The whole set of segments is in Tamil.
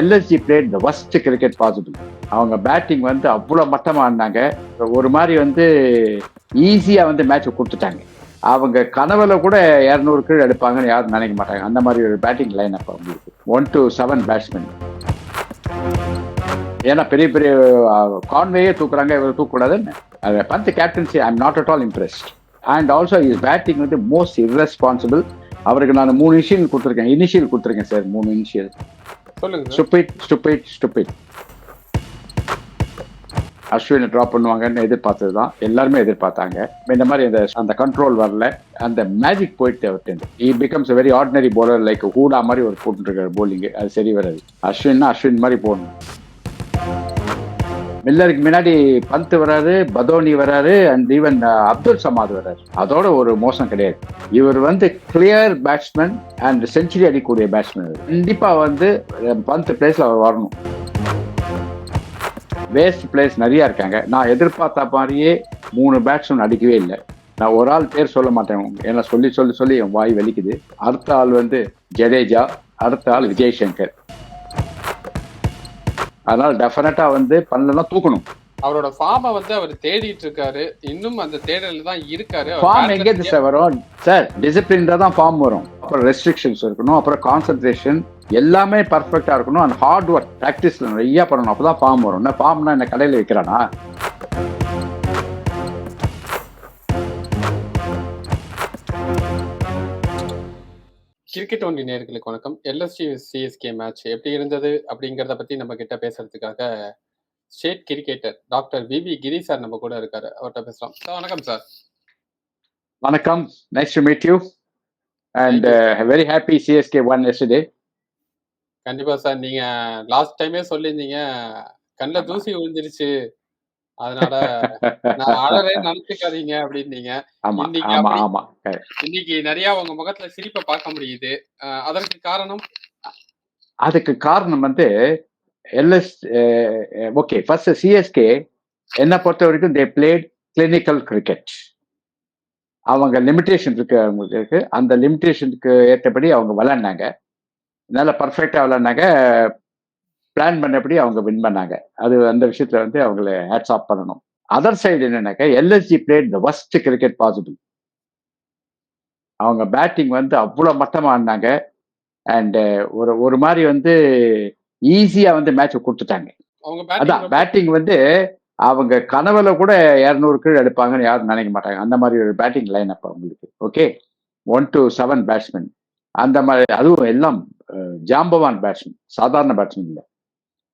LSG played the worst cricket possible அவங்க பேட்டிங் வந்து அவ்வளோ மட்டமாக ஆடினாங்க ஒரு மாதிரி வந்து ஈஸியாக வந்து மேட்ச் கொடுத்துட்டாங்க. அவங்க கனவுல கூட இரநூறு கீழ் எடுப்பாங்கன்னு யாரும் நினைக்க மாட்டாங்க. அந்த மாதிரி ஒரு பேட்டிங் லைன் அப் அவங்களுக்கு. ஒன் டு செவன் பேட்ஸ்மேன் ஏன்னா பெரிய பெரிய கான்வேயே தூக்குறாங்க இவர் தூக்கக்கூடாதுன்னு. அது Pant captaincy I am not at all impressed and also is batting வந்து மோஸ்ட் இர்ரெஸ்பான்சிபிள் அவருக்கு நான் மூணு இனிஷியல் கொடுத்துருக்கேன். இனிஷியல் கொடுத்துருக்கேன் சார் மூணு இனிஷியல் சொல்லுங்க. சார் ஸ்டுபிட் ஸ்டுபிட் அஸ்வினை ட்ராப் பண்ணுவாங்கன்னு எதிர்பார்த்தது தான் எல்லாருமே எதிர்பார்த்தாங்க. இந்த மாதிரி அந்த அந்த கண்ட்ரோல் வரல. அந்த மேஜிக் போயிட்டு அவர்கிட்ட he becomes very ordinary bowler like Hooda மாதிரி ஒரு போட்டுருக்காரு போலிங்கு அது சரி வராது. அஸ்வின்னா அஸ்வின் மாதிரி போடணும். மில்லருக்கு முன்னாடி பந்த் வராரு பதோனி வராரு and even uh, Abdul Samad வராரு. அதோட ஒரு மோசம் கிடையாது. இவர் வந்து கிளியர் பேட்ஸ்மேன் அண்ட் செஞ்சுரி அடிக்கக்கூடிய பேட்ஸ்மேன் கண்டிப்பா வந்து பந்த் பிளேஸ்ல அவர் வரணும். வேஸ்ட் பிளேஸ் நிறைய இருக்காங்க. நான் எதிர்பார்த்த மாதிரியே மூணு பேட்ஸ்மேன் அடிக்கவே இல்லை. நான் ஒரு ஆள் பேர் சொல்ல மாட்டேன். ஏன்னா சொல்லி சொல்லி சொல்லி என் வாய் வலிக்குது. அடுத்த ஆள் வந்து ஜடேஜா அடுத்த ஆள் விஜய் சங்கர். அதனால டெஃபினட்டா வந்து பண்ணலன்னா தூக்கணும். அவரோட ஃபார்மை வந்து அவர் தேடிட்டு இருக்காரு இன்னும் அந்த தேடல தான் இருக்காரு. ஃபார்ம் எங்கேருந்து சார் வரும்? சார் டிசிப்ளின் தான் ஃபார்ம் வரும். அப்புறம் ரெஸ்ட்ரிக்ஷன்ஸ் இருக்கணும். அப்புறம் கான்சன்ட்ரேஷன் எல்லாமே பர்ஃபெக்டா இருக்கணும். அண்ட் ஹார்ட் ஒர்க் ப்ராக்டிஸ்ல நிறைய பண்ணணும். அப்பதான் ஃபார்ம் வரும். என்ன ஃபார்ம்னா என்ன கடையில் விற்கிறானா கிரிக்கெட் ஒன்லி நேர்களுக்கு வணக்கம். எல்எஸ்டி சிஎஸ்கே மேட்ச் எப்படி இருந்தது அப்படிங்கறத பத்தி நம்ம கிட்ட பேசுறதுக்காக state cricketer doctor VB Giri sir நம்ம கூட இருக்காரு. அவர்கிட்ட பேசலாம் சார் வணக்கம் சார் வணக்கம். Nice to meet you and very happy CSK won yesterday கண்டிப்பா சார் நீங்க லாஸ்ட் டைமே சொல்லியிருந்தீங்க. கண்ணில் தூசி விழுந்துருச்சு. அதனால நான் அழறேன்னு நினைச்சுக்காதீங்க அப்படின்னீங்க. இன்னைக்கு நிறைய உங்க முகத்துல சிரிப்பை பார்க்க முடியுது. அதற்கு காரணம்? அதுக்கு காரணம் வந்து எல்எஸ் ஓகே ஃபர்ஸ்ட் சிஎஸ்கே என்னை பொறுத்த வரைக்கும் தே பிளேட் கிளினிக்கல் கிரிக்கெட் அவங்க லிமிட்டேஷன் இருக்கு அவங்களுக்கு அந்த லிமிட்டேஷனுக்கு ஏற்றபடி அவங்க விளையாடினாங்க. நல்ல பர்ஃபெக்டாக விளையாடினாங்க. பிளான் பண்ணபடி அவங்க வின் பண்ணாங்க. அது அந்த விஷயத்துல வந்து அவங்கள ஹேட்ஸ் ஆஃப் பண்ணணும். அதர் சைடு என்னன்னாக்கா LSG played the worst cricket possible அவங்க பேட்டிங் வந்து அவ்வளோ மட்டமாக ஆடினாங்க. அண்ட் ஒரு ஒரு மாதிரி வந்து ஈஸியா வந்து மேட்ச் கொடுத்துட்டாங்க. அவங்க அதான் பேட்டிங் வந்து அவங்க கனவுல கூட இரநூறு கீழ் எடுப்பாங்கன்னு யாரும் நினைக்க மாட்டாங்க. அந்த மாதிரி ஒரு பேட்டிங் லைன் அப் அவங்களுக்கு. Okay one to seven batsman அந்த மாதிரி அதுவும் எல்லாம் அஹ், ஜாம்பவான் பேட்ஸ்மேன் சாதாரண பேட்ஸ்மேன் இல்லை.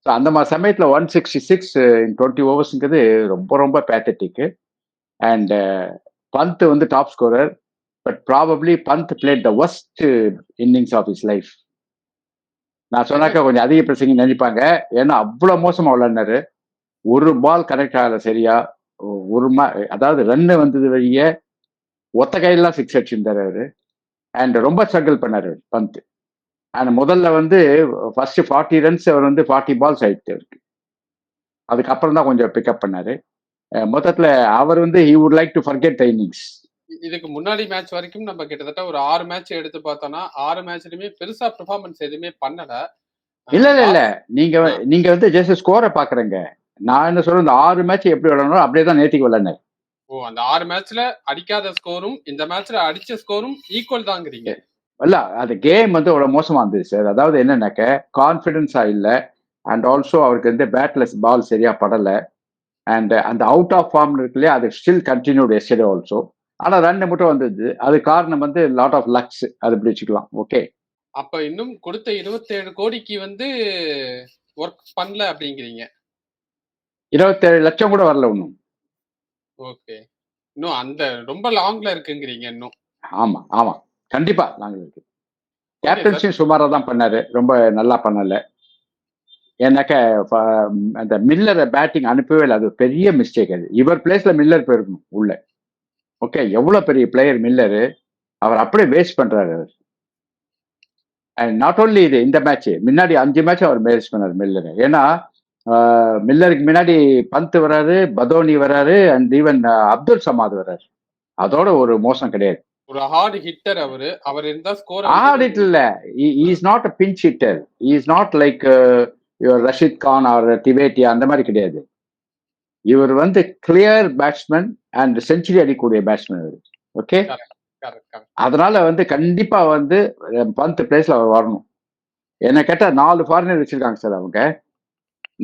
ஸோ அந்த மாதிரி சமயத்தில் one sixty six in twenty ஓவர்ஸுங்கிறது ரொம்ப ரொம்ப பேத்தட்டிக்கு அண்ட் uh, பந்த் வந்து top scorer but probably Pant played the worst innings of his life நான் சொன்னாக்கா கொஞ்சம் அதிக பிரசங்க நினைப்பாங்க. ஏன்னா அவ்வளோ மோசமாக விளையாடினாரு. ஒரு பால் கனெக்ட் ஆகலை சரியா. ஒரு மா அதாவது ரன்னு வந்தது வழியே ஒத்த கையெல்லாம் சிக்ஸ் அடிச்சிருந்தாரு அவர். அண்ட் ரொம்ப ஸ்ட்ரகிள் பண்ணார் பந்த். அண்ட் முதல்ல வந்து ஃபர்ஸ்ட் ஃபார்ட்டி ரன்ஸ் அவர் வந்து ஃபார்ட்டி பால்ஸ் ஆயிடுச்சு அவருக்கு அதுக்கப்புறம் தான் கொஞ்சம் பிக்கப் பண்ணாரு. மொத்தத்துல அவர் வந்து he would like to forget innings இதுக்கு முன்னாடி மேட்ச் வரைக்கும் நம்ம கிட்டத்தட்ட ஒரு ஆறு மேட்ச் எடுத்து பார்த்தோம்னா ஆறு மேட்ச்லயுமே பெருசா பெர்ஃபார்மன்ஸ் எதுவுமே பண்ணல. இல்ல இல்ல இல்ல. நீங்க நீங்க வந்து ஜஸ்ட் ஸ்கோரை பாக்குறேங்க. நான் என்ன சொல்றேன் இந்த ஆறு மேட்ச் எப்படி விளையாடணும் அப்படியே தான் நேத்திக்கு விளையாடினார் ஓ அந்த ஆறு மேட்ச்ல அடிக்காத ஸ்கோரும் இந்த மேட்ச்ல அடிச்ச ஸ்கோரும் ஈக்குவல் தாங்கிறீங்க. இல்ல அது கேம் வந்து அவ்வளவு மோசமா இருந்துச்சு சார் அதாவது என்னன்னாக்க கான்பிடன்ஸா இல்ல அண்ட் ஆல்சோ அவருக்கு வந்து பேட்லெஸ் பால் சரியா படல அண்ட் அந்த அவுட் ஆஃப் ஃபார்ம் இருக்கு இல்லையா அது ஸ்டில் கண்டினியூட் எஸ்டே ஆல்சோ ஆனா ரன் மட்டும் வந்தது. அது காரணம் வந்து லாட் ஆஃப் லக்ஸ் அது இப்படி வச்சுக்கலாம். ஓகே அப்ப இன்னும் கொடுத்த 27 கோடிக்கு வந்து ஒர்க் பண்ணல அப்படிங்கிறீங்க. இருபத்தேழு லட்சம் கூட வரல ஒன்றும் ஓகே இன்னும் அந்த ரொம்ப லாங்ல இருக்குங்கிறீங்க இன்னும். ஆமா ஆமா. கண்டிப்பா நாங்கள் இருக்கு. கேப்டன்சியும் சுமாரா தான் பண்ணாரு. ரொம்ப நல்லா பண்ணல. ஏன்னாக்க அந்த மில்லரை பேட்டிங் அனுப்பவே இல்லை. அது பெரிய மிஸ்டேக் அது. இவர் பிளேஸ்ல மில்லர் போயிருக்கணும் உள்ள. ஓகே எவ்வளவு பெரிய பிளேயர் மில்லரு அவர் அப்படியே வேஸ்ட் பண்றாரு அவர். அண்ட் நாட் ஓன்லி இது இந்த மேட்ச் முன்னாடி அஞ்சு மேட்ச் அவர் வேஸ்ட் பண்ணார் மில்லர் ஏன்னா மில்லருக்கு முன்னாடி பந்த் வராரு பதோனி வராரு அண்ட் ஈவன் அப்துல் சமாத் வராரு. அதோட ஒரு மோசம் கிடையாது. ஒரு ஹார்ட் ஹிட்டர் அவரு. அவர் இருந்தா ஸ்கோர் ஆடிட் இல்ல. Is not a pinch hitter is not like Rashid Khan or Tewatia அந்த மாதிரி கிடையாது. இவர் வந்து கிளியர் பேட்ஸ்மேன் அண்ட் செஞ்சுரி அடிக்கக்கூடிய பேட்ஸ்மேன் அவர் ஓகே அதனால வந்து கண்டிப்பா வந்து பந்த் பிளேஸ்ல அவர் வரணும். என்ன கேட்டா நாலு ஃபாரினர் வச்சிருக்காங்க சார் அவங்க.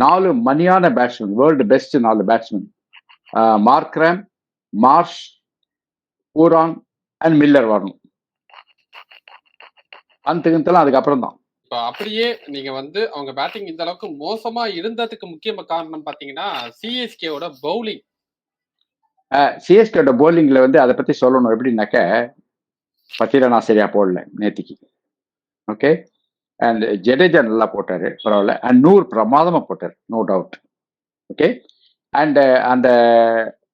நாலு மணியான பேட்ஸ்மேன் வேர்ல்டு பெஸ்ட் நாலு batsman Markram Marsh Pooran and Miller வரணும். பந்துக்குலாம் அதுக்கப்புறம் தான். இப்ப அப்படியே நீங்க வந்து அவங்க பேட்டிங் இந்த அளவுக்கு மோசமா இருந்ததுக்கு முக்கிய காரணம் பாத்தீங்கன்னா சிஎஸ்கேவோட பவுலிங் சிஎஸ்கேட போலிங்ல வந்து அதை பத்தி சொல்லணும். எப்படின்னாக்க பத்திரனா சரியா போடல நேத்திக்கு. ஓகே அண்ட் ஜடேஜா நல்லா போட்டாரு பரவாயில்ல. அண்ட் நூறு பிரமாதமா போட்டார் நோ டவுட் ஓகே அண்ட் அந்த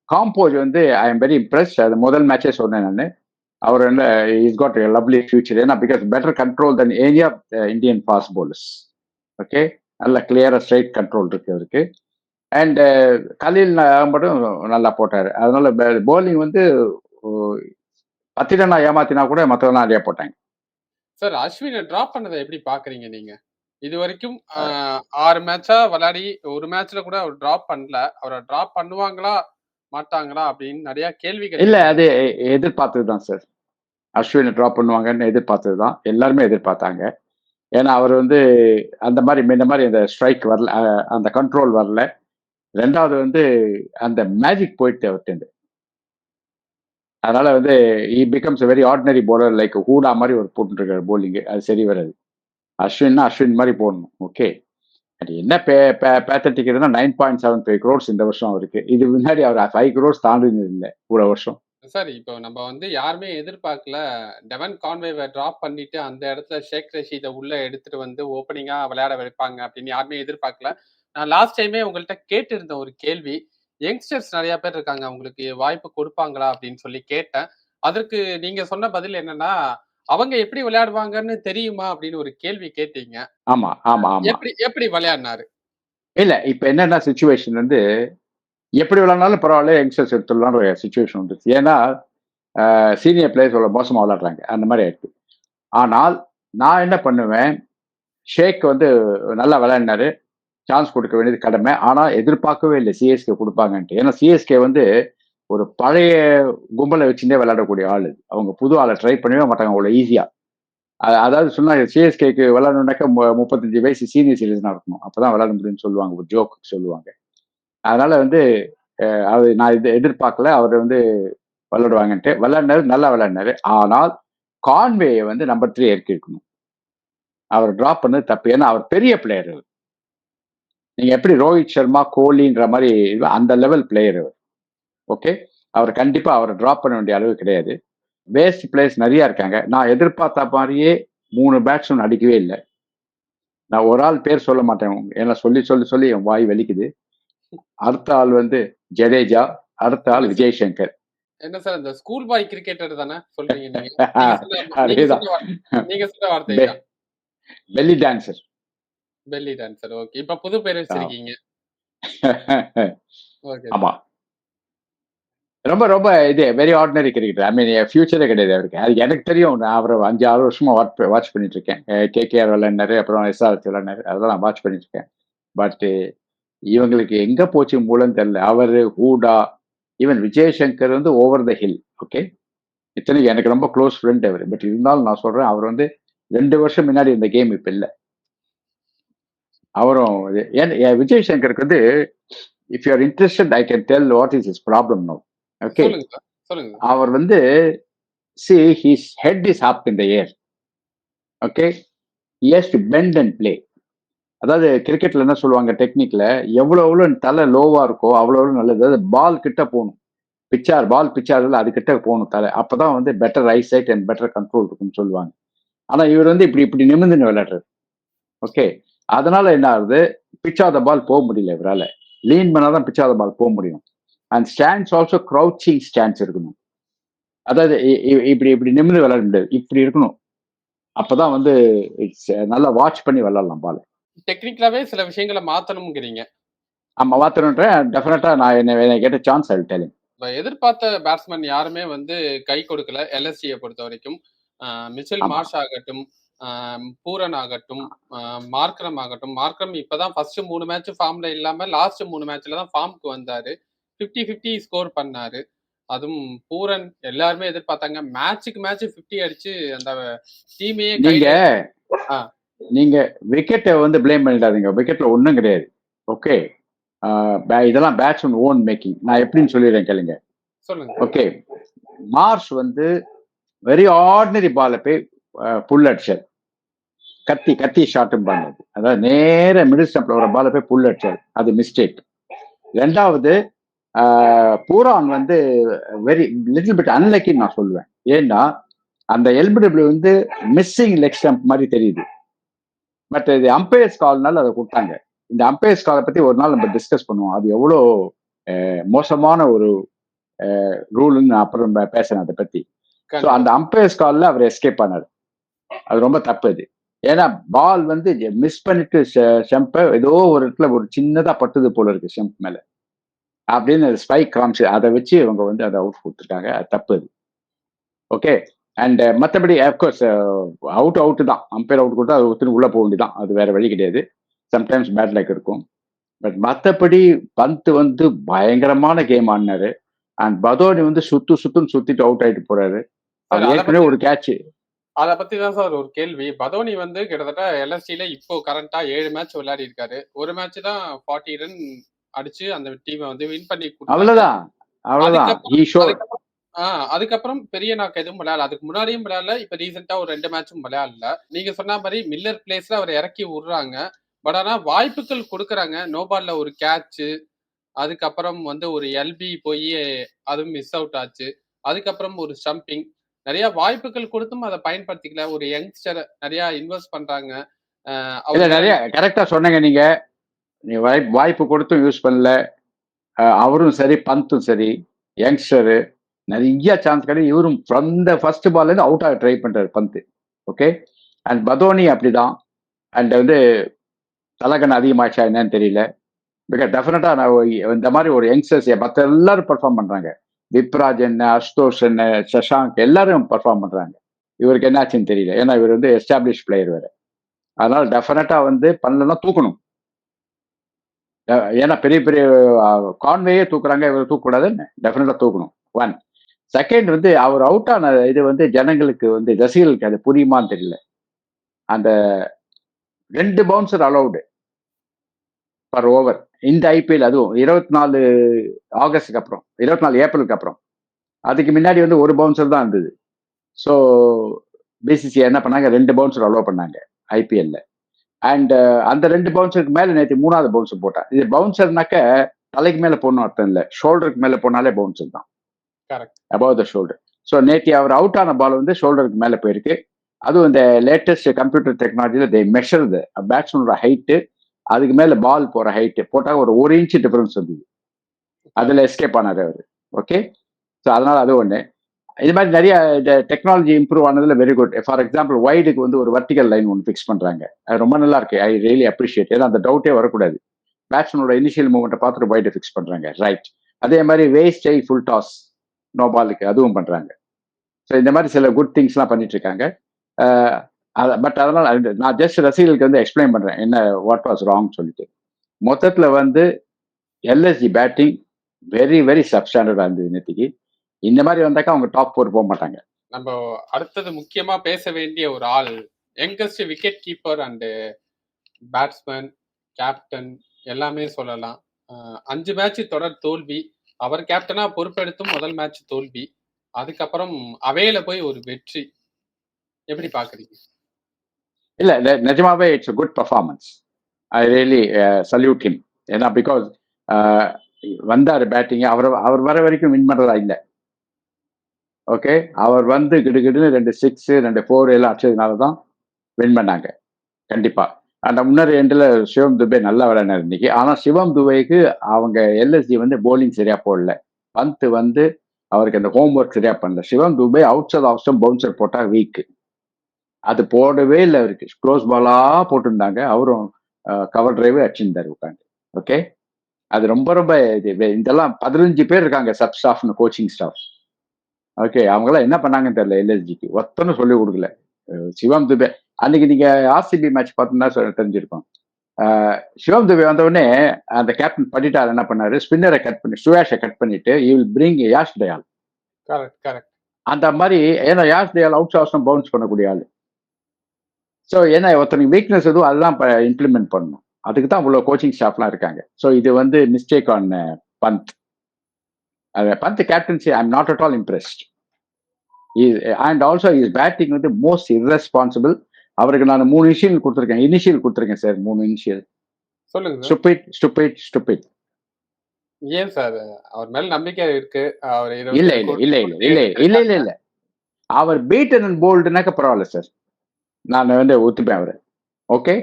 காம்போஸ் வந்து ஐ எம் வெரி இம்ப்ரெஸ் அது முதல் மேட்சே சொன்னேன் நான். அவர் வந்து இஸ் காட் லவ்லி ஃபியூச்சர் ஏன்னா because better control then any of Indian fast bowlers okay நல்ல கிளியரா ஸ்ட்ரைட் கண்ட்ரோல் இருக்கு அவருக்கு. அண்ட் கலீல் மட்டும் நல்லா போட்டார். அதனால போலிங் வந்து பத்திரனா ஏமாத்தினா கூட மற்றவங்க நிறைய போட்டாங்க. சார் அஸ்வினை டிராப் பண்ணதை எப்படி பாக்குறீங்க நீங்க? இது வரைக்கும் ஆறு மேட்சா விளையாடி ஒரு மேட்ச்ல கூட அவர் டிராப் பண்ணல. அவரை டிராப் பண்ணுவாங்களா? மாட்டாங்களா அப்படின்னு நிறைய கேள்விகள் இல்ல அது எதிர்பார்த்தது தான் சார். அஸ்வினை ட்ராப் பண்ணுவாங்கன்னு எதிர்பார்த்தது தான் எல்லாருமே எதிர்பார்த்தாங்க. ஏன்னா அவர் வந்து அந்த மாதிரி முன்ன மாதிரி அந்த ஸ்ட்ரைக் வரல அந்த கண்ட்ரோல் வரல. ரெண்டாவது வந்து அந்த மேஜிக் போயிட்டு அவர்கிட்ட அதனால வந்து he becomes very ordinary bowler like Hooda மாதிரி ஒரு போட்டுருக்காரு போலிங்கு அது சரி வராது. அஸ்வின்னா அஸ்வின் மாதிரி போடணும். ஓகே அது என்ன பே பேத்தட்டிக்கிறதுனா nine point seven five crores இந்த வருஷம் அவருக்கு. இது முன்னாடி அவர் ஃபைவ் க்ரோர்ஸ் தாண்டினது இல்லை கூட வருஷம். சார் இப்போ நம்ம வந்து யாருமே எதிர்பார்க்கல. டெவன் கான்வேவை ட்ராப் பண்ணிட்டு அந்த இடத்துல ஷேக் ரஷீதை உள்ள எடுத்துட்டு வந்து ஓப்பனிங்கா விளையாட வைப்பாங்க அப்படின்னு யாருமே எதிர்பார்க்கல. நான் லாஸ்ட் டைமே உங்கள்கிட்ட கேட்டிருந்தேன் ஒரு கேள்வி யங்ஸ்டர்ஸ் நிறைய பேர் இருக்காங்க அவங்களுக்கு வாய்ப்பு கொடுப்பாங்களா அப்படின்னு சொல்லி கேட்டேன். அதற்கு நீங்க சொன்ன பதில் என்னன்னா அவங்க எப்படி விளையாடுவாங்கன்னு தெரியுமா அப்படின்னு ஒரு கேள்வி கேட்டீங்க. ஆமா ஆமா ஆமா. எப்படி எப்படி விளையாடினாரு? இல்ல இப்ப என்னன்னா சுச்சுவேஷன் வந்து எப்படி விளையாடினாலும் பரவாயில்ல யங்ஸ்டர்ஸ் எடுத்துடலாம் ஒரு சுச்சுவேஷன் வந்துச்சு ஏன்னா சீனியர் பிளேயர்ஸ் அவ்வளோ மோசமாக விளையாடுறாங்க அந்த மாதிரி ஆயிடுச்சு. ஆனால் நான் என்ன பண்ணுவேன் ஷேக் வந்து நல்லா விளையாடினாரு சான்ஸ் கொடுக்க வேண்டியது கடமை. ஆனால் எதிர்பார்க்கவே இல்லை சிஎஸ்கே கொடுப்பாங்கன்ட்டு. ஏன்னா சிஎஸ்கே வந்து ஒரு பழைய கும்பலை வச்சுட்டே விளையாடக்கூடிய ஆள். அவங்க புது ஆளை ட்ரை பண்ணவே மாட்டாங்க அவ்வளோ ஈஸியாக அதாவது சொன்னா சிஎஸ்கேக்கு விளையாடணுன்னாக்கா முப்பத்தஞ்சு வயசு சீனியர் சிட்டிசனாக இருக்கணும். அப்பதான் விளையாட முடியும்னு சொல்லுவாங்க ஒரு ஜோக்கு சொல்லுவாங்க. அதனால வந்து அது நான் இது எதிர்பார்க்கல. அவர் வந்து விளையாடுவாங்கன்ட்டு விளையாடினாரு நல்லா விளையாடினாரு. ஆனால் கான்வேயை வந்து நம்பர் த்ரீ இறக்கி இருக்கணும் அவர் ட்ராப் பண்ணது தப்பு. ஏன்னா அவர் பெரிய பிளேயர் நீங்க எப்படி ரோஹித் சர்மா கோலின்ற மாதிரி அந்த லெவல் பிளேயர் அவர். ஓகே? அவர் கண்டிப்பா அவரை ட்ராப் பண்ண வேண்டிய அளவு கிடையாது. வேஸ்ட் பிளேயர்ஸ் நிறைய இருக்காங்க. நான் எதிர்பார்த்த மாதிரியே மூணு பேட்ஸ்மேன் அடிக்கவே இல்லை. நான் ஒரு ஆள் பேர் சொல்ல மாட்டேன். ஏன்னா சொல்லி சொல்லி சொல்லி என் வாய் வலிக்குது. அடுத்த ஆள் வந்து ஜடேஜா அடுத்த ஆள் விஜய் சங்கர் என்ன சார் இந்த ஸ்கூல் பாய் கிரிக்கெட்டர் தானே? சொல்றீங்க. நீங்க சொன்ன வார்த்தை belly dancer belly dancer okay இப்ப புது பேர் வச்சிருக்கீங்க. ஆமா. ரொம்ப ரொம்ப இது very ordinary cricket I mean ஃபியூச்சரே கிடையாது அவருக்கு. அது எனக்கு தெரியும். நான் அவரை அஞ்சு ஆறு வருஷமா வாட்ச் வாட்ச் பண்ணிட்டு இருக்கேன் கே கேஆர் விளையாடினாரு அப்புறம் எஸ்ஆர்எஸ் விளையாடினாரு. அதெல்லாம் நான் வாட்ச் பண்ணிட்டு இருக்கேன் பட் இவங்களுக்கு எங்க போச்சு மூலம் தெரியல. அவரு ஹூடா ஈவன் விஜயசங்கர் வந்து ஓவர் த ஹில் ஓகே இத்தனை எனக்கு ரொம்ப க்ளோஸ் ஃப்ரெண்ட் அவர். பட் இருந்தாலும் நான் சொல்றேன் அவர் வந்து ரெண்டு வருஷம் முன்னாடி இந்த கேம் இப்ப இல்லை. அவரும் விஜய் சங்கருக்கு வந்து if you are interested I can tell what is is problem no okay அவர் வந்து see his head is up in the air okay yes bend and play அதாவது கிரிக்கெட்ல என்ன சொல்லுவாங்க டெக்னிக்ல எவ்வளவு எவ்வளவு தலை லோவா இருக்கோ அவ்வளோ எவ்வளவு நல்லது. அதாவது பால் கிட்ட போகணும். பிச்சார் பால் பிச்சார் அது கிட்ட போகணும் தலை. அப்பதான் வந்து better eye sight and better control இருக்கும்னு சொல்லுவாங்க. ஆனா இவர் வந்து இப்படி இப்படி நிமிந்துன்னு விளையாடுறாரு. ஓகே அதனால என்ன ஆகுது? பிச்சாத பால் போக முடியல இவரால். லீன் பண்ணாதான் பிச்சாத பால் போக முடியும். And stance also crouching stance இருக்கணும். அதாவது இப்படி இப்படி நிமிந்து விளையாட முடியாது. இப்படி இருக்கணும். அப்பதான் வந்து நல்லா வாட்ச் பண்ணி விளையாடலாம் பால் டெக்னிக்கலாவே சில விஷயங்களை மாத்தணும்ங்கிறீங்க. ஆமா மாத்தணுன்ற டெஃபினட்டா நான் என்ன கேட்ட சான்ஸ் ஐ டெலிங் எதிர்பார்த்த பேட்ஸ்மேன் யாருமே வந்து கை கொடுக்கல எல்எஸ்டியை பொறுத்த வரைக்கும். மிச்சல். மார்ஷ் ஆகட்டும் பூரன் ஆகட்டும் மார்க்ரம் ஆகட்டும். மார்க்ரம் இப்பதான் ஃபர்ஸ்ட் மூணு மேட்ச் ஃபார்ம்ல இல்லாம லாஸ்ட் மூணு மேட்ச்ல தான் ஃபார்முக்கு வந்தாரு. 50 50 ஸ்கோர் பண்ணாரு. அதுவும் பூரன் எல்லாருமே எதிர்பார்த்தாங்க. மேட்சுக்கு மேட்ச் 50 அடிச்சு அந்த டீமையே நீங்க. நீங்க விக்கெட்டை வந்து ப்ளேம் பண்ணிடாதீங்க. விக்கெட்ல ஒண்ணும் கிடையாது. ஓகே இதெல்லாம் பேட்ஸ்மேன் ஓன் மேக்கிங் நான் எப்படின்னு சொல்லிடுறேன் கேளுங்க. சொல்லுங்க. ஓகே மார்ஷ் வந்து வெரி ஆர்டினரி பால போய் புல் அடிச்சார். கத்தி கத்தி ஷாட்டும் பண்ணது அதாவது நேர மிடில் ஸ்டம்ப்ல ஒரு பால போய் புல் அடிச்சார். அது மிஸ்டேக் ரெண்டாவது பூரான் வந்து வெரி லிட்டில் பிட் அன்லக்கின்னு நான் சொல்லுவேன் ஏன்னா அந்த எல்பிடபிள்யூ வந்து மிஸ்ஸிங் லெக் ஸ்டம்ப் மாதிரி தெரியுது. பட் இது அம்பையர்ஸ் கால்னால அதை கொடுத்தாங்க. இந்த அம்பையர்ஸ் காலை பத்தி ஒரு நாள் நம்ம டிஸ்கஸ் பண்ணுவோம். அது எவ்வளோ மோசமான ஒரு ரூல்னு நான் அப்புறம் பேசுறேன் அதை பத்தி. ஸோ அந்த அம்பையர்ஸ் காலில் அவர் எஸ்கேப் ஆனார். அது ரொம்ப தப்பு அது. ஏன்னா பால் வந்து மிஸ் பண்ணிட்டு ஷெம்பை ஏதோ ஒரு இடத்துல ஒரு சின்னதா பட்டுது போல இருக்கு ஷெம்ப் மேல. அப்படின்னு ஸ்பைக் காமிச்சு அதை வச்சு இவங்க வந்து அதை அவுட் கொடுத்துருக்காங்க அது தப்பு அது ஓகே அண்ட் மற்றபடி அஃப்கோர்ஸ் அவுட் அவுட் தான். அம்பையர் அவுட் கொடுத்தா அது ஒருத்தர் உள்ள போக வேண்டியதான் அது வேற வழி கிடையாது. சம்டைம்ஸ் பேட் லைக் இருக்கும். பட் மற்றபடி பந்த் வந்து பயங்கரமான கேம் ஆடினாரு. அண்ட் பதோனி வந்து சுத்து சுத்துன்னு சுத்திட்டு அவுட் ஆயிட்டு போறாரு. அதை ஏற்கனவே ஒரு கேட்ச் அத பத்தி தான் சார் ஒரு கேள்வி. பதோனி வந்து கிட்டத்தட்ட எல்எஸ்டில இப்போ கரண்டா ஏழு மேட்ச் விளையாடி இருக்காரு ஒரு மேட்ச் தான் ஃபார்ட்டி ரன் அடிச்சு அந்த டீமை வந்து வின் பண்ணி. அவ்வளவுதான். அவ்வளவுதான். ஆஹ் அதுக்கப்புறம் பெரிய நாக்கு எதுவும் விளையாடல. அதுக்கு முன்னாடியும் விளையாடல இப்ப ரீசெண்டா ஒரு ரெண்டு மேட்சும் விளையாடல. நீங்க சொன்ன மாதிரி மில்லர் பிளேஸ்ல அவர் இறக்கி விடுறாங்க. பட் ஆனா வாய்ப்புகள் கொடுக்குறாங்க. நோபால்ல ஒரு கேட்ச் அதுக்கப்புறம் வந்து ஒரு எல்பி போய் அதுவும் மிஸ் அவுட் ஆச்சு. அதுக்கப்புறம் ஒரு ஸ்டம்பிங் நிறைய வாய்ப்புகள் கொடுத்தும் அதை பயன்படுத்திக்கல. ஒரு யங்ஸ்டர் நிறைய இன்வெஸ்ட் பண்றாங்க. நிறைய கரெக்டா சொன்னீங்க நீங்க. நீ வாய் வாய்ப்பு கொடுத்தும் யூஸ் பண்ணல. அவரும் சரி பந்தும் சரி யங்ஸ்டரு நிறைய சான்ஸ் கிடையாது இவரும் ஃப்ரம் த ஃபர்ஸ்ட் பால்லேருந்து அவுட் ஆக ட்ரை பண்ணுறாரு பந்து. ஓகே அண்ட் பதோனி அப்படிதான். அண்ட் வந்து தலகன் அதிகமாச்சா என்னன்னு தெரியல. பிகாஸ் டெஃபினட்டாக நான் இந்த மாதிரி ஒரு யங்ஸ்டர்ஸ் மற்ற எல்லாரும் பெர்ஃபார்ம் பண்ணுறாங்க விப்ராஜ் என்ன அஷ்தோஷ் என்ன சஷாங்க் எல்லாரும் பர்ஃபார்ம் பண்ணுறாங்க இவருக்கு என்னாச்சுன்னு தெரியல. ஏன்னா இவர் வந்து எஸ்டாப்ளிஷ் பிளேயர் வேறு. அதனால் டெஃபினட்டாக வந்து பண்ணலன்னா தூக்கணும். ஏன்னா பெரிய பெரிய கான்வேயே தூக்குறாங்க இவர் தூக்கக்கூடாதுன்னு. டெஃபினட்டா தூக்கணும். ஒன் செகண்ட் வந்து அவர் அவுட் ஆன இது வந்து ஜனங்களுக்கு வந்து ரசிகர்களுக்கு அது புரியுமான்னு தெரியல. அந்த ரெண்டு பவுன்சர் அலௌடு பர் ஓவர் இந்த ஐபிஎல் அதுவும் இருபத்தி நாலு ஆகஸ்டுக்கு அப்புறம் இருபத்தி நாலு ஏப்ரலுக்கு அப்புறம். அதுக்கு முன்னாடி வந்து ஒரு பவுன்சர் தான் இருந்தது. ஸோ பிசிசி என்ன பண்ணாங்க? ரெண்டு பவுன்சர் அலோவ் பண்ணாங்க ஐபிஎல்ல அண்ட் அந்த ரெண்டு பவுன்சருக்கு மேல நேற்று மூணாவது பவுன்சர் போட்டான். இது பவுன்சர்னாக்க தலைக்கு மேல போடணும் அர்த்தம் இல்லை. ஷோல்டருக்கு மேல போனாலே பவுன்சர் தான். Correct above the shoulder so நேற்று அவர் அவுட் ஆன பால் வந்து ஷோல்டருக்கு மேல போயிருக்கு. அதுவும் இந்த லேட்டஸ்ட் கம்ப்யூட்டர் டெக்னாலஜியில் தே மெஷர்து பேட்ஸ்மேனோட ஹைட்டு அதுக்கு மேல பால் போற ஹைட்டு போட்டால் ஒரு ஒரு இன்ச்சு டிஃபரன்ஸ் வந்தது. அதுல எஸ்கேப் ஆனார் அவர். ஓகே ஸோ அதனால அது ஒன்று இது மாதிரி நிறைய இந்த டெக்னாலஜி இம்ப்ரூவ் ஆனதுல வெரி குட் ஃபார் எக்ஸாம்பிள் ஒய்டுக்கு வந்து ஒரு வர்டிகல் லைன் ஒன்று ஃபிக்ஸ் பண்றாங்க. அது ரொம்ப நல்லா இருக்கு. ஐ ரியலி அப்ரிஷியேட் ஏன்னா அந்த டவுட்டே வரக்கூடாது. பேட்ஸ்மேனோட இனிஷியல் மூவ்மெண்ட்டை பார்த்துட்டு ஒயிட்டை ஃபிக்ஸ் பண்றாங்க. ரைட் அதே மாதிரி waist high full toss no பாலுக்கு அதுவும் பண்றாங்க. ஸோ இந்த மாதிரி சில குட் திங்ஸ்லாம் பண்ணிட்டு இருக்காங்க. பட் அதனால நான் ஜஸ்ட் ரசிகர்களுக்கு வந்து எக்ஸ்பிளைன் பண்றேன். என்ன வாட் வாஸ் ராங் சொல்லிட்டு. மொத்தத்தில் வந்து எல்எஸ்ஜி பேட்டிங் வெரி வெரி சப்ஸ்டாண்டர்டாக இருந்தது நேற்றுக்கு இந்த மாதிரி வந்தாக்கா அவங்க டாப் ஃபோர் போக மாட்டாங்க நம்ம அடுத்தது முக்கியமா பேச வேண்டிய ஒரு ஆள் youngest wicket keeper and batsman captain எல்லாமே சொல்லலாம். அஞ்சு மேட்ச் தொடர் தோல்வி. அவர் கேப்டனா பொறுப்பெடுத்தும் முதல் மேட்ச் தோல்வி. அதுக்கப்புறம் அவையில போய் ஒரு வெற்றி. எப்படி பாக்குறீங்க இல்ல நிஜமாவே it's good performance I really salute him ஏன்னா பிகாஸ் வந்தாரு பேட்டிங் அவர் அவர் வர வரைக்கும் வின் பண்றதா இல்லை. ஓகே அவர் வந்து கிடுகிடுன்னு ரெண்டு சிக்ஸ் ரெண்டு ஃபோர் எல்லாம் அடிச்சதுனால தான் வின் பண்ணாங்க. கண்டிப்பா. அந்த முன்னர் எண்டில் சிவம் துபே நல்லா விளையாடினார் இன்னைக்கு. ஆனால் சிவம் துபைக்கு அவங்க எல்எஸ்டி வந்து போலிங் சரியா போடல. பந்த் வந்து அவருக்கு அந்த ஹோம் ஒர்க் சரியா பண்ணல. Shivam Dube outside off bouncer போட்டா வீக் அது போடவே இல்லை அவருக்கு. க்ளோஸ் பாலா போட்டிருந்தாங்க. அவரும் கவர் டிரைவே அடிச்சிருந்தார் உட்காந்து ஓகே அது ரொம்ப ரொம்ப இது. இதெல்லாம் பதினஞ்சு பேர் இருக்காங்க சப் ஸ்டாஃப்னு கோச்சிங் ஸ்டாஃப்ஸ் ஓகே அவங்களாம் என்ன பண்ணாங்கன்னு தெரியல எல்எஸ்ஜிக்கு ஒத்தனும் சொல்லி கொடுக்கல. சிவம் துபே அன்னைக்கு நீங்க ஆர்சிபி மேட்ச் சொல்ல- தெரிஞ்சிருக்கும். சிவம் துபே வந்த உடனே அந்த கேப்டன் பண்ணிட்டார் என்ன பண்ணாரு? ஸ்பின்னரை கட் பண்ணி சுயாஷை கட் பண்ணிட்டு you will bring Yash correct அந்த மாதிரி ஏன்னா யாஷ் தயால் அவுட் சார்ஸும் பவுன்ஸ் பண்ணக்கூடிய ஆளு. ஸோ ஏன்னா ஒருத்தனுக்கு வீக்னஸ் எதுவும் அதெல்லாம் இம்ப்ளிமெண்ட் பண்ணணும். அதுக்கு தான் இவ்வளோ கோச்சிங் ஸ்டாஃப்லாம் இருக்காங்க. ஸோ இது வந்து mistake on Pant. Pant captaincy I am not at all impressed and also is batting வந்து மோஸ்ட் irresponsible. அவருக்கு நான் மூணு இனிஷியல் கொடுத்துருக்கேன். இனிஷியல் கொடுத்துருக்கேன் சார் மூணு இனிஷியல் சொல்லுங்க ஸ்டுபிட் ஸ்டுபிட் ஸ்டுபிட் ஏன் சார் அவர் மேல நம்பிக்கை இருக்கு. அவர் இல்ல இல்ல இல்ல இல்ல இல்ல இல்ல இல்ல இல்ல. அவர் பீட்டன் அண்ட் போல்டுனாக்க பரவாயில்ல சார் நான் வந்து ஒத்துப்பேன் அவரை. ஓகே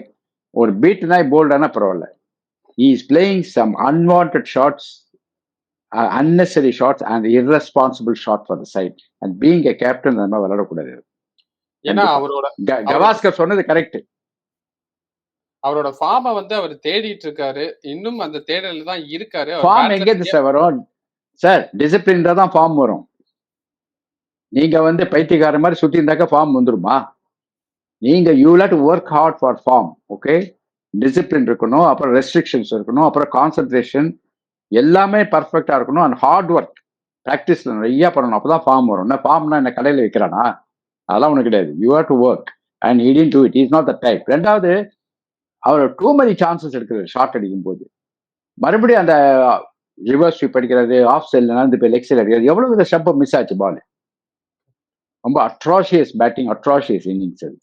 ஒரு பீட்னா போல்டானா பரவாயில்ல. Is playing some unwanted shots unnecessary shots and irresponsible shot for the side and being a captain அந்த மாதிரி விளையாடக்கூடாது. ஏன்னா அவரோட கவாஸ்கர் சொன்னது கரெக்ட் அவரோட ஃபார்மை வந்து அவர் தேடிட்டு இருக்காரு. இன்னும் அந்த தேடல தான் இருக்காரு. ஃபார்ம் எங்க இருந்து சார் வரும்? சார் டிசிப்ளின்ல தான் ஃபார்ம் வரும். நீங்க வந்து பைத்தியக்கார மாதிரி சுத்தி இருந்தாக்க ஃபார்ம் வந்துருமா? நீங்க you to work hard for form okay discipline இருக்கணும் அப்புறம் ரெஸ்ட்ரிக்ஷன்ஸ் இருக்கணும் அப்புறம் கான்சென்ட்ரேஷன் எல்லாமே பர்ஃபெக்டாக இருக்கணும் அண்ட் ஹார்ட் ஒர்க் ப்ராக்டிஸ்ல நிறைய பண்ணணும். அப்பதான் ஃபார்ம் வரும். என்ன ஃபார்ம்னா என்ன கடையில் வைக்கிறானா அதெல்லாம் ஒன்றும் கிடையாது. You have to work and இடின் to it is not the type ரெண்டாவது அவர் டூ மதி சான்சஸ் எடுக்கிறார் ஷார்ட் அடிக்கும் போது மறுபடியும் அந்த ரிவர்ஸ் ஸ்வீப் அடிக்கிறது ஆஃப் செல் நடந்து போய் லெக் சைல் அடிக்கிறது எவ்வளோ வித ஸ்டெப்பை மிஸ் ஆச்சு பால் ரொம்ப அட்ராஷியஸ் பேட்டிங் அட்ராஷியஸ் இன்னிங்ஸ் அது.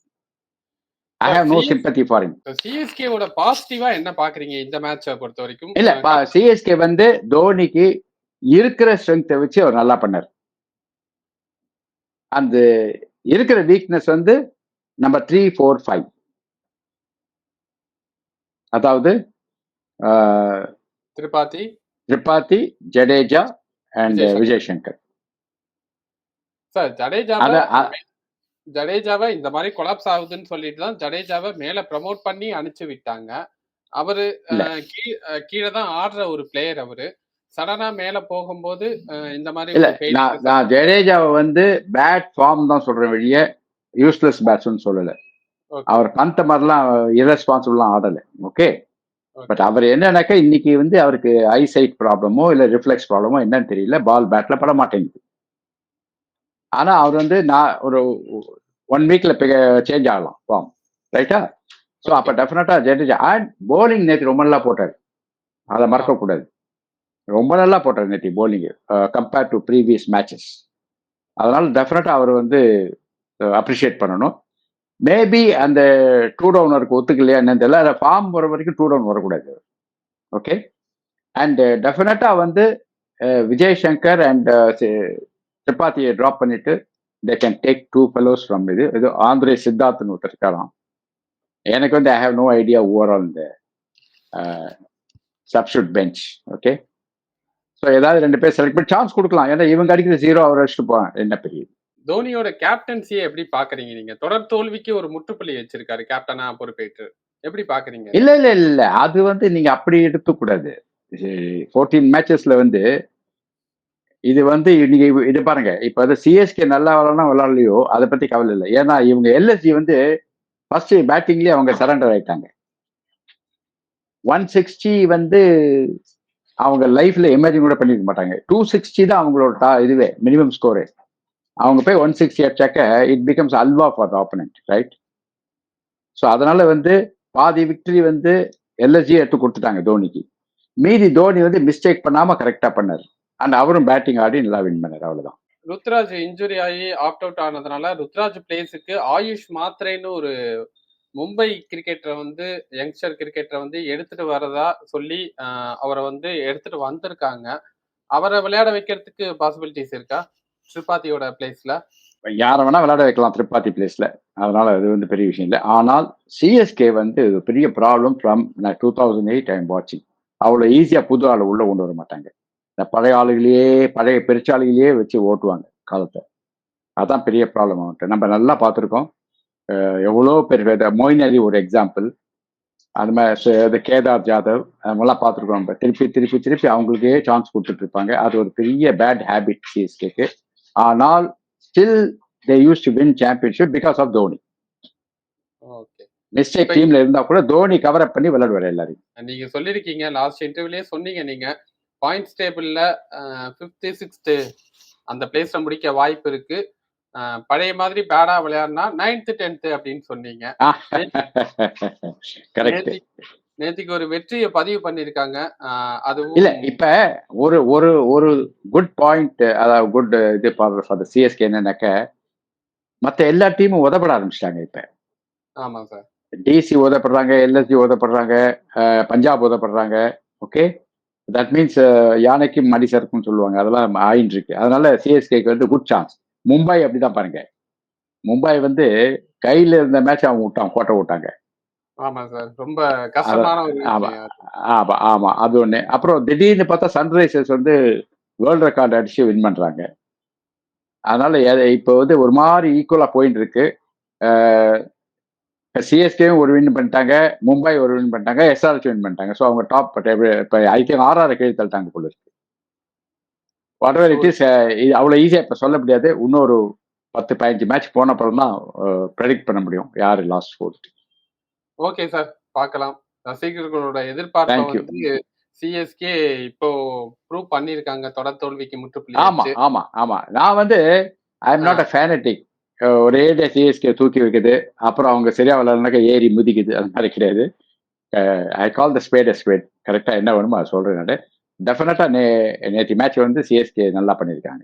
I have no sympathy for him சிஎஸ்கேவோட பாசிட்டிவா என்ன பாக்குறீங்க இந்த மேட்சை பொறுத்த வரைக்கும் இல்ல சிஎஸ்கே வந்து தோனிக்கு இருக்கிற ஸ்ட்ரென்த்தை வச்சு அவர் நல்லா பண்ணார். அந்த இருக்கிற வீக்னஸ் வந்து நம்பர் த்ரீ ஃபோர் ஃபைவ் அதாவது திரிபாதி. திரிபாதி ஜடேஜா அண்ட் விஜய் சங்கர். சார் மே- ஜடேஜாவை இந்த மாதிரி கொலாப்ஸ் ஆகுதுன்னு சொல்லிட்டு தான் ஜடேஜாவை மேல ப்ரமோட் பண்ணி அனுப்பிச்சு விட்டாங்க. அவரு கீழே தான் ஆடுற ஒரு பிளேயர் அவரு. சடனா மேல போகும்போது இந்த மாதிரி நான் ஜடேஜாவை வந்து பேட் ஃபார்ம் தான் சொல்றேன் வெளியே. யூஸ்லெஸ் பேட்ஸ்னு சொல்லல. அவர் பந்த மாதிரிலாம் இரஸ்பான்சிபிளாம் ஆடல. ஓகே பட் அவர் என்னன்னாக்கா இன்னைக்கு வந்து அவருக்கு ஐ சைட் ப்ராப்ளமோ இல்ல ரிஃப்ளெக்ஸ் ப்ராப்ளமோ என்னன்னு தெரியல. பால் பேட்ல பட மாட்டேங்குது. ஆனா அவர் வந்து நான் ஒரு ஒன் வீக்ல சேஞ்ச் ஆகலாம். ஃபார்ம் ரைட்டா ஸோ அப்ப டெஃபினட்டா ஜடேஜா அண்ட் போலிங் நேற்று ரொம்ப நல்லா போட்டார். அதை ஆ. மறக்க கூடாது ரொம்ப நல்லா போட்டார் நேற்று bowling compared to previous matches அதனால டெஃபினட்டா அவர் வந்து அப்ரிஷியேட் பண்ணணும். மேபி அந்த டூ டவுனருக்கு ஒத்துக்கலையா என்னன்னு தெரியல. அதை ஃபார்ம் வர வரைக்கும் டூ டவுன் வரக்கூடாது. ஓகே அண்ட் டெஃபினட்டா வந்து விஜய் சங்கர் அண்ட் திரிபாத்தியை ட்ராப் பண்ணிட்டு they can take two fellows from இது. இது ஆந்திரே சித்தார்த்னு ஒருத்தர் இருக்காராம். எனக்கு வந்து I have no idea overall இந்த சப்ஸ்டியூட் பெஞ்ச் ஓகே ஸோ ஏதாவது ரெண்டு பேர் செலக்ட் பண்ணி சான்ஸ் கொடுக்கலாம். ஏன்னா இவங்க அடிக்கிற ஜீரோ அவர் அடிச்சுட்டு போவான் என்ன பெரிய தோனியோட கேப்டன்சியை எப்படி பாக்குறீங்க நீங்க? தொடர் தோல்விக்கு ஒரு முற்றுப்புள்ளி வச்சிருக்காரு கேப்டனா பொறுப்பேற்று. எப்படி பாக்குறீங்க? இல்ல இல்ல இல்ல. அது வந்து நீங்க அப்படி எடுத்துக்கூடாது ஃபோர்டீன் மேட்சஸ்ல வந்து இது வந்து நீங்க இது- பாருங்க. இப்ப அது சிஎஸ்கே நல்லா விளாட்னா விளாட்லையோ அதை பத்தி கவலை இல்லை. ஏன்னா இவங்க எல்எஸ்சி வந்து ஃபர்ஸ்ட் பேட்டிங்லயே அவங்க சரண்டர் ஆயிட்டாங்க. ஒன் சிக்ஸ்டி வந்து அவங்க லைஃப்ல இமேஜின் கூட பண்ணிருக்க மாட்டாங்க. டூ சிக்ஸ்டி தான் அவங்களோட டா இதுவே மினிமம் ஸ்கோரு அவங்க போய் one sixty அடிச்சாக்க it becomes halwa for the opponent right so அதனால வந்து பாதி விக்டரி வந்து எல்எஸ்ஜி எடுத்து கொடுத்துட்டாங்க தோனிக்கு. மீதி தோனி வந்து மிஸ்டேக் பண்ணாம கரெக்டா பண்ணாரு. அண்ட் அவரும் பேட்டிங் ஆடி நல்லா வின் பண்ணாரு அவ்வளவுதான். ருத்ராஜ் இன்ஜுரி ஆகி ஆப்ட் அவுட் ஆனதுனால ருத்ராஜ் பிளேஸுக்கு ஆயுஷ் மாத்ரேன்னு ஒரு மும்பை கிரிக்கெட்டரை வந்து யங்ஸ்டர் கிரிக்கெட்டரை வந்து எடுத்துட்டு வரதா சொல்லி அவரை வந்து எடுத்துட்டு வந்திருக்காங்க. அவரை விளையாட வைக்கிறதுக்கு பாசிபிலிட்டிஸ் இருக்கா? திரிபாத்தியோட பிளேஸ்ல யாரை வேணா விளையாட வைக்கலாம் திரிபாத்தி பிளேஸ்ல அதனால அது வந்து பெரிய விஷயம் இல்லை. ஆனால் சிஎஸ்கே வந்து பெரிய problem from two thousand eight I'm வாட்சிங் அவ்வளோ ஈஸியா புது ஆளை உள்ள கொண்டு வர மாட்டாங்க. இந்த பழைய ஆளுகளையே பழைய பெருச்சாளிகளையே வச்சு ஓட்டுவாங்க காலத்தை. அதான் பெரிய ப்ராப்ளம் அவன்ட்டு நம்ம நல்லா பார்த்துருக்கோம். எவ்வளோ பேர் மொயின் அலி ஒரு எக்ஸாம்பிள் அந்த மாதிரி கேதார் ஜாதவ் அவங்கெல்லாம் பார்த்துருக்கோம் நம்ம. திருப்பி திருப்பி திருப்பி அவங்களுக்கே சான்ஸ் கொடுத்துட்டு இருப்பாங்க அது ஒரு பெரிய பேட் ஹேபிட் சிஎஸ்கேக்கு ஆனால் still they used to win championship because of Dhoni okay mistake டீம்ல இருந்தா கூட தோனி கவர் அப் பண்ணி விளையாடுவார் எல்லாரையும். நீங்க சொல்லிருக்கீங்க. லாஸ்ட் இன்டர்வியூலயே சொன்னீங்க நீங்க. பாயிண்ட்ஸ் டேபிள்ல ஃபிஃப்த்து சிக்ஸ்த்து அந்த பிளேஸ்ல முடிக்க வாய்ப்பு இருக்கு. பழைய மாதிரி பேடா விளையாடினா நைன்த்து டென்த்து அப்படின்னு சொன்னீங்க. நேத்திக்கு ஒரு வெற்றியை பதிவு பண்ணிருக்காங்க. அஹ், இல்ல இப்ப ஒரு ஒரு ஒரு குட் பாயிண்ட் அதாவது குட் இது ஃபார் சிஎஸ்கே என்னன்னாக்க மத்த எல்லா டீமும் உதப்பட ஆரம்பிச்சிட்டாங்க இப்ப. ஆமா சார் டிசி உதப்படுறாங்க எல்எஸ்ஜி உதப்படுறாங்க பஞ்சாப் உதப்படுறாங்க ஓகே தட் மீன்ஸ் யானைக்கு மடி சறுக்குன்னு சொல்லுவாங்க. அதெல்லாம் ஆயின்னு இருக்கு அதனால சிஎஸ்கேக்கு வந்து குட் சான்ஸ் மும்பை அப்படிதான் பாருங்க. மும்பை வந்து கையில இருந்த மேட்ச் அவங்க விட்டான் கோட்டை விட்டாங்க. ஆமா சார். ரொம்ப ஆமா ஆமா ஆமா அது ஒண்ணு. அப்புறம் திடீர்னு பார்த்தா சன்ரைசர்ஸ் வந்து வேர்ல்ட் ரெக்கார்ட் அடிச்சு வின் பண்றாங்க. அதனால இப்போ வந்து ஒரு மாதிரி ஈக்குவலா போயிட்டு இருக்கு சிஎஸ்கேவும் ஒரு வின் பண்ணிட்டாங்க மும்பை ஒரு வின் பண்ணிட்டாங்க எஸ்ஆர்ஹெச் வின் பண்ணிட்டாங்க. ஸோ அவங்க டாப் இப்போ ஐ திங்க் ஆர்ஆர் கீழ் தள்ளிட்டாங்க போல இருக்கு. வாட் எவர் இட் இஸ் அவ்வளோ ஈஸியாக இப்போ சொல்ல முடியாது. இன்னொரு பத்து பதினஞ்சு மேட்ச் போன அப்புறம் தான் ப்ரெடிக்ட் பண்ண முடியும். யார் லாஸ்ட் போட்டு ஓகே சார் பார்க்கலாம். ரசிகர்களோட எதிர்பார்ப்பை. வந்து சிஎஸ்கே இப்போ ப்ரூவ் பண்ணிருக்காங்க தொடர் தோல்விக்கு முற்றுப்புள்ளி ஆமா ஆமா ஆமா. நான் வந்து I am not a fanatic ஒரே சிஎஸ்கே தூக்கி வைக்குது. அப்புறம் அவங்க சரியா விளையாடுனாக்க ஏறி முதிக்குது. அது மாதிரி கிடையாது. ஐ கால் த ஸ்பேட் ஸ்பேட் கரெக்டா என்ன வேணுமோ அதை சொல்றேன் நான். டெஃபினட்டா நே நேற்று மேட்ச் வந்து சிஎஸ்கே நல்லா பண்ணியிருக்காங்க.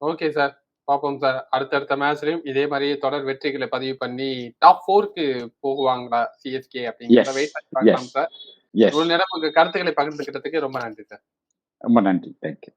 ஓகே சார் பார்ப்போம் சார் அடுத்தடுத்த மேட்ச்லயும் இதே மாதிரி தொடர் வெற்றிகளை பதிவு பண்ணி டாப் ஃபோருக்கு போகுவாங்களா சிஎஸ்கே அப்படிங்கிறத. வெயிட் பண்ணி பார்க்கலாம். சார் எஸ் இவ்வளவு நேரம் உங்க கருத்துக்களை பகிர்ந்துக்கிட்டதுக்கு ரொம்ப நன்றி சார் ரொம்ப நன்றி. தேங்க்யூ